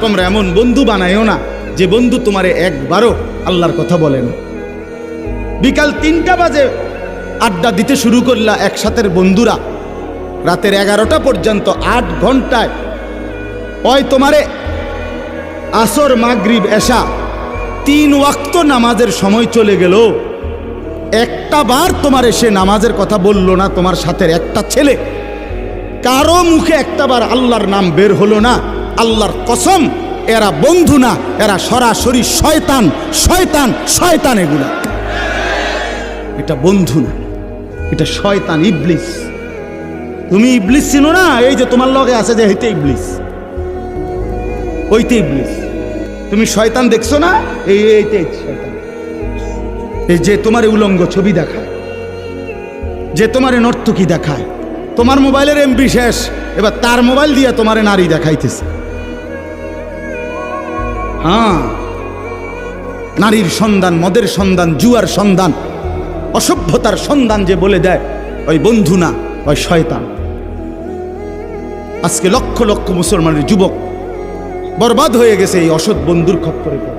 তোমরা এমন বন্ধু বানায়ও না যে বন্ধু তোমারে একবারও আল্লাহর কথা বলে না। বিকাল তিনটা বাজে আড্ডা দিতে শুরু করলা একসাথের বন্ধুরা। রাতের এগারোটা পর্যন্ত আট ঘন্টায়। ওই তোমারে আসর, মাগরিব এসা তিন ওয়াক্ত নামাজের সময় চলে গেল। একটা বার তোমার সে নামাজের কথা বলল না, তোমার সাথে একটা ছেলে। কারও মুখে একটাবার আল্লাহর নাম বের হলো না। আল্লাহর কসম, এরা বন্ধু না, এরা সরাসরি শয়তান শয়তান শয়তান এগুলা। এটা বন্ধু না, এটা শয়তান, ইবলিস। তুমি ইবলিস চিনো না? এই যে তোমার লগে আছে যে হইতে ইবলিস। ওইতে ইবলিস। তুমি শয়তান দেখছ না? এই এইতে শয়তান। এই যে তোমার উলঙ্গ ছবি দেখায়, যে তোমার নর্তকী দেখায়। তোমার মোবাইলের এমবি শেষ, এবার তার মোবাইল দিয়ে তোমার নারী দেখাইতেছে। হ্যাঁ। নারীর সন্ধান মদের সন্ধান জুয়ার সন্ধান অসভ্যতার সন্ধান যে বলে দেয়, ওই বন্ধু না, ওই শয়তান। আজকে লক্ষ লক্ষ মুসলমানের যুবক বরবাদ হয়ে গেছে এই অসৎ বন্ধুর খপ্পরে পড়ে।